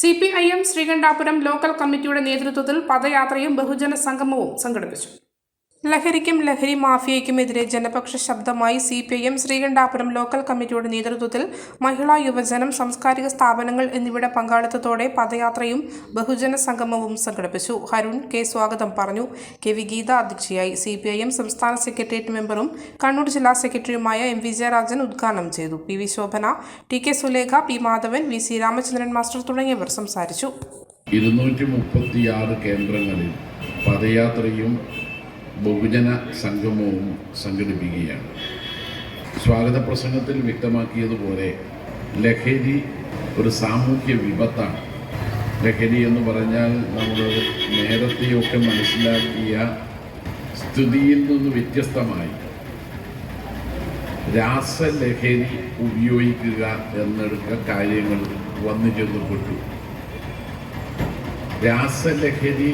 C P I M Sreekandapuram local കമ്മിറ്റിയുടെ നേതൃത്വത്തിൽ പദയാത്രയും ബഹുജന സംഗമവും സംഘടിപ്പിച്ചു. ലഹരിക്കും ലഹരി മാഫിയയ്ക്കുമെതിരെ ജനപക്ഷ ശബ്ദമായി C P I M Sreekandapuram local കമ്മിറ്റിയുടെ നേതൃത്വത്തിൽ മഹിളാ യുവജനം സാംസ്കാരിക സ്ഥാപനങ്ങൾ എന്നിവയുടെ പങ്കാളിത്തത്തോടെ പദയാത്രയും ബഹുജന സംഗമവും സംഘടിപ്പിച്ചു. ഹരുൺ കെ സ്വാഗതം പറഞ്ഞു. കെ വി ഗീത അധ്യക്ഷയായി. സി പി ഐ എം സംസ്ഥാന സെക്രട്ടേറിയറ്റ് മെമ്പറും കണ്ണൂർ ജില്ലാ സെക്രട്ടറിയുമായ എം വി വിജയരാജൻ ഉദ്ഘാടനം ചെയ്തു. P V Shobhana T K Sulekha P Madhavan V C Ramachandran master തുടങ്ങിയവർ സംസാരിച്ചു. ഇരുന്നൂറ്റി മുപ്പത്തിയാറ് കേന്ദ്രങ്ങളിൽ പദയാത്രയും ബഹുജന സംഗമവും സംഘടിപ്പിക്കുകയാണ്. സ്വാഗത പ്രസംഗത്തിൽ വ്യക്തമാക്കിയതുപോലെ ലഹരി ഒരു സാമൂഹ്യ വിപത്താണ്. ലഹരി എന്ന് പറഞ്ഞാൽ നമ്മൾ നേരത്തെയൊക്കെ മനസ്സിലാക്കിയ സ്ഥിതിയിൽ നിന്ന് വ്യത്യസ്തമായി രാസലഹരി ഉപയോഗിക്കുക എന്നെടുക്ക കാര്യങ്ങൾ വന്നു ചെന്നപ്പെട്ടു. രാസലഹരി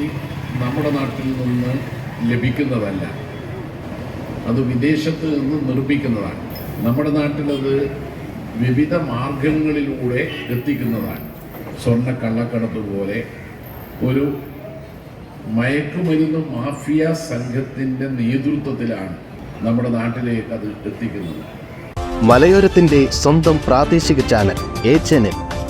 നമ്മുടെ നാട്ടിൽ നിന്ന് ലഭിക്കുന്നതല്ല. അത് വിദേശത്ത് നിന്ന് നിർമ്മിക്കുന്നതാണ്. നമ്മുടെ നാട്ടിലത് വിവിധ മാർഗങ്ങളിലൂടെ എത്തിക്കുന്നതാണ്. സ്വർണ കള്ളക്കടത്ത് പോലെ ഒരു മയക്കുമരുന്ന് മാഫിയ സംഘത്തിന്റെ നേതൃത്വത്തിലാണ് നമ്മുടെ നാട്ടിലേക്ക് അത് എത്തിക്കുന്നത്. മലയോരത്തിന്റെ സ്വന്തം പ്രാദേശിക ചാനൽ എ ചാനൽ.